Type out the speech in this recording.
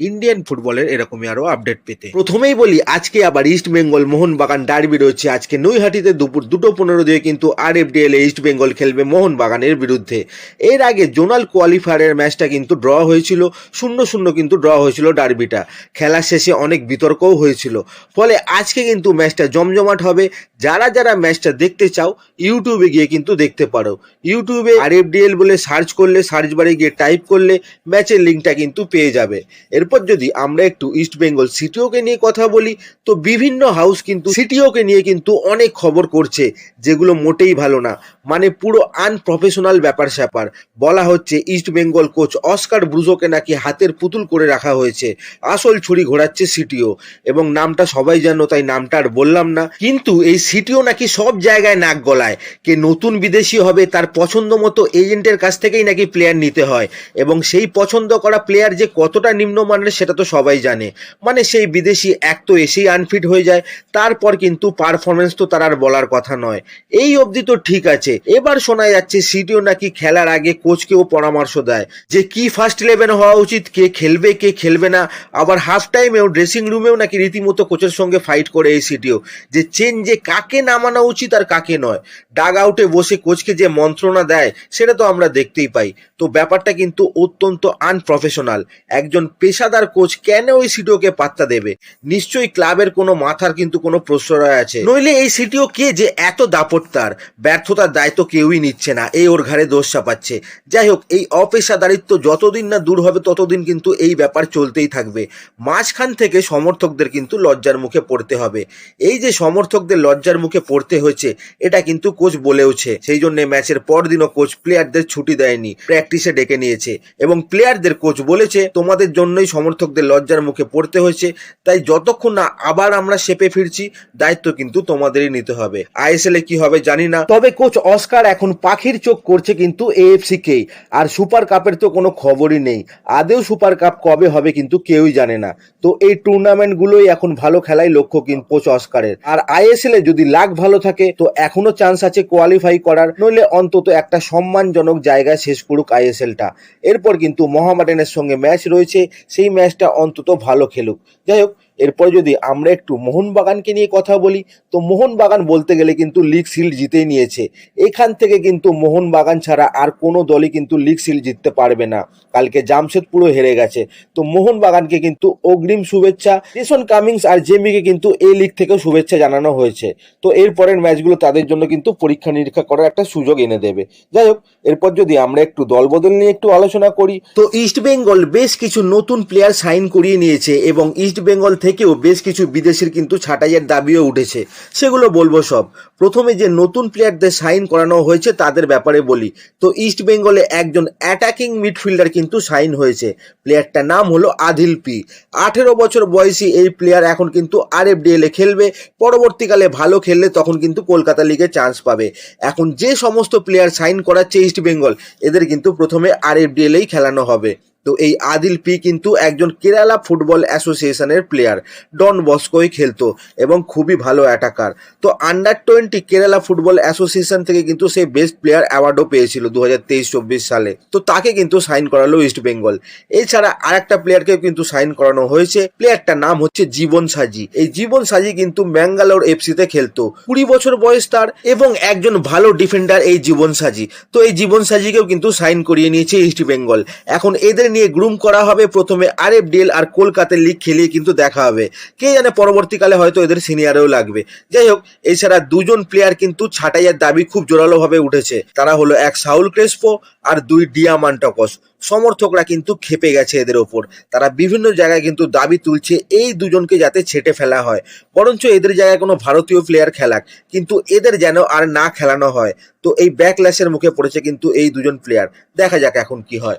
Indian ফুটবলের এরকমই আরও আপডেট পেতে। প্রথমেই বলি, আজকে আবার ইস্ট বেঙ্গল মোহনবাগান ডার্বি রয়েছে। আজকে নৈহাটিতে দুপুর দুটো পনেরো দিয়ে কিন্তু আর এফ ইস্ট বেঙ্গল খেলবে মোহনবাগানের বিরুদ্ধে। এর আগে জোনাল কোয়ালিফায়ারের ম্যাচটা কিন্তু ড্র হয়েছিল। শূন্য শূন্য কিন্তু ড্র হয়েছিল ডার্বিটা খেলার শেষে অনেক বিতর্কও হয়েছিল। ফলে আজকে কিন্তু ম্যাচটা জমজমাট হবে। যারা যারা ম্যাচটা দেখতে চাও ইউটিউবে গিয়ে কিন্তু দেখতে পারো। ইউটিউবে আর বলে সার্চ করলে সার্চ বারে গিয়ে টাইপ করলে ম্যাচের লিঙ্কটা কিন্তু পেয়ে যাবে। এরপর যদি আমরা একটু ইস্ট বেঙ্গল সিটিওকে নিয়ে কথা বলি, তো বিভিন্ন হাউস কিন্তু সিটিওকে নিয়ে কিন্তু অনেক খবর করছে, যেগুলো মোটেই ভালো না। মানে পুরো আনপ্রফেশনাল ব্যাপার স্যাপার। বলা হচ্ছে ইস্ট বেঙ্গল কোচ অস্কার ব্রুজোকে নাকি হাতের পুতুল করে রাখা হয়েছে। আসল ছুরি ঘোরাচ্ছে সিটিও এবং নামটা সবাই জানো, তাই নামটা আর বললাম না। কিন্তু এই সিটিও নাকি সব জায়গায় নাক গলায়। কে নতুন বিদেশি হবে, তার পছন্দ মতো এজেন্টের কাছ থেকেই নাকি প্লেয়ার নিতে হয়। এবং সেই পছন্দ করা প্লেয়ার যে কতটা নিম্নমানের সেটা তো সবাই জানে। মানে সেই বিদেশি এক তো এসেই আনফিট হয়ে যায়, তারপর কিন্তু পারফরমেন্স তো তার আর বলার কথা নয়। এই অবধি তো ঠিক আছে। এবার শোনা যাচ্ছে সিটিও নাকি খেলার আগে কোচকেও পরামর্শ দেয় যে কি ফার্স্ট ইলেভেন হওয়া উচিত, কে খেলবে কে খেলবে না। আবার হাফ টাইমেও ড্রেসিং রুমেও নাকি রীতিমতো কোচের সঙ্গে ফাইট করে এই সিটিও যে চেঞ্জে কাকে নামানো উচিত আর কাকে নয়। ডাগ আউটে বসে কোচকে যে মন্ত্রণা দেয়, সেটা তো আমরা দেখতেই পাই। তো ব্যাপারটা কিন্তু অত্যন্ত আনপ্রফেশনাল একজন পেশাদার কোচ কেন ওই সিটিওকে পাত্তা দেবে? নিশ্চয়ই ক্লাবের কোনো মাথার কিন্তু কোনো প্রশ্রয় আছে। নইলে এই সিটিও কে যে এত দাপটতার ব্যর্থতার দায়িত্ব কেউই নিচ্ছে না। এই ওর ঘাড়ে দোষ চাপাচ্ছে। যাই হোক, এই অপেশাদারিত্ব যতদিন না দূর হবে, ততদিন কিন্তু এই ব্যাপার চলতেই থাকবে। মাঝখান থেকে সমর্থকদের কিন্তু লজ্জার মুখে পড়তে হবে। এই যে সমর্থকদের লজ্জার মুখে পড়তে হয়েছে, এটা কিন্তু কোচ বলেওছে। সেই জন্য ম্যাচের পরদিনও কোচ প্লেয়ারদের ছুটি দেয়নি, প্র্যাকটিসে ডেকে নিয়েছে। এবং প্লেয়ারদের কোচ বলেছে, তোমাদের জন্যই সমর্থকদের লজ্জার মুখে পড়তে হয়েছে, তাই যতক্ষণ না আবার আমরা শেপে ফিরছি, দায়িত্ব কিন্তু তোমাদেরই নিতে হবে। আইএসএল এ কি হবে জানি না। তবে কোচ অস্কার এখন পাখির চোখ করছে কিন্তু এএফসি কেই আর সুপার কাপের তো কোনো খবরই নেই। আদেও সুপার কাপ কবে হবে কিন্তু কেউই জানে না। তো এই টুর্নামেন্টগুলোই এখন ভালো খেলাই লক্ষ্য কিন্তু কোচ অস্কারের। আর আইএসএল এ যদি লাক ভালো থাকে, তো এখনও চান্স আছে কোয়ালিফাই করার, নইলে অন্তত একটা সম্মানজনক জায়গায় শেষ করুক আইএসএলটা এরপর কিন্তু মোহামেডানের সঙ্গে ম্যাচ রয়েছে, সেই ম্যাচটা অন্তত ভালো খেলুক। যাই হোক এরপর যদি আমরা একটু মোহনবাগানকে নিয়ে কথা বলি, তো মোহনবাগান বলতে গেলে কিন্তু লিগ শিল্ড জিতেই নিয়েছে। এখান থেকে কিন্তু মোহনবাগান ছাড়া আর কোনো দলই কিন্তু লিগ শিল্ড জিততে পারবে না। কালকে জামশেদপুরও হেরে গেছে। তো মোহনবাগানকে কিন্তু অগ্রিম শুভেচ্ছা জেসন কামিংস আর জেমিকে কিন্তু এই লিগ থেকে শুভেচ্ছা জানানো হয়েছে। তো এরপরের ম্যাচগুলো তাদের জন্য কিন্তু পরীক্ষা নিরীক্ষা করার একটা সুযোগ এনে দেবে। যাই হোক, এরপর যদি আমরা একটু দলবদল নিয়ে একটু আলোচনা করি, তো ইস্ট বেঙ্গল বেশ কিছু নতুন প্লেয়ার সাইন করিয়ে নিয়েছে এবং ইস্ট বেঙ্গল থেকেও বেশ কিছু বিদেশির কিন্তু ছাঁটাইয়ের দাবিও উঠেছে। সেগুলো বলব সব। প্রথমে যে নতুন প্লেয়ারদের সাইন করানো হয়েছে তাদের ব্যাপারে বলি। তো ইস্ট বেঙ্গলে একজন অ্যাটাকিং মিডফিল্ডার কিন্তু সাইন হয়েছে। প্লেয়ারটার নাম হলো আদিল পি। আঠেরো বছর বয়সী এই প্লেয়ার এখন কিন্তু আর এফ এ খেলবে। পরবর্তীকালে ভালো খেললে তখন কিন্তু কলকাতা লিগে চান্স পাবে। এখন যে সমস্ত প্লেয়ার সাইন করাচ্ছে ইস্ট বেঙ্গল, এদের কিন্তু প্রথমে আর এফ ডিএলেই খেলানো হবে। তো এই আদিল পি কিন্তু একজন কেরালা ফুটবল অ্যাসোসিয়েশনের প্লেয়ার ডন বস্কোই খেলতো এবং খুবই ভালো অ্যাটাকার তো under twenty Kerala football association থেকে কিন্তু সে বেস্ট প্লেয়ার অ্যাওয়ার্ডও পেয়েছিল দু হাজার তেইশ চব্বিশ সালে। তো তাকে কিন্তু সাইন করালো ইস্ট বেঙ্গল এছাড়া আরেকটা প্লেয়ারকেও কিন্তু সাইন করানো হয়েছে। প্লেয়ারটার নাম হচ্ছে জীবন সাজি। এই জীবন সাজি কিন্তু ম্যাঙ্গালোর এফসিতে খেলতো। কুড়ি বছর বয়স তার এবং একজন ভালো ডিফেন্ডার এই জীবন সাজি। তো এই জীবন সাজিকেও কিন্তু সাইন করিয়ে নিয়েছে ইস্ট বেঙ্গল এখন এদের নিয়ে গ্রুম করা হবে, প্রথমে আর এফ ডিএল আর কলকাতার লিগ খেলিয়ে কিন্তু দেখা হবে। কে জানে পরবর্তীকালে হয়তো এদের সিনিয়রেও লাগবে। যাই হোক, এছাড়া দুজন প্লেয়ার কিন্তু ছাঁটাইয়ের দাবি খুব জোরালোভাবে উঠেছে। তারা হলো এক সাউল ক্রেসপো আর দুই ডিয়ামান্টকস। সমর্থকরা কিন্তু খেপে গেছে এদের ওপর। তারা বিভিন্ন জায়গায় কিন্তু দাবি তুলছে এই দুজনকে যাতে ছেটে ফেলা হয়। বরঞ্চ এদের জায়গায় কোনো ভারতীয় প্লেয়ার খেলাক। কিন্তু এদের যেন আর না খেলানো হয়। তো এই ব্যাকল্যাশের মুখে পড়েছে কিন্তু এই দুজন প্লেয়ার দেখা যাক এখন কি হয়।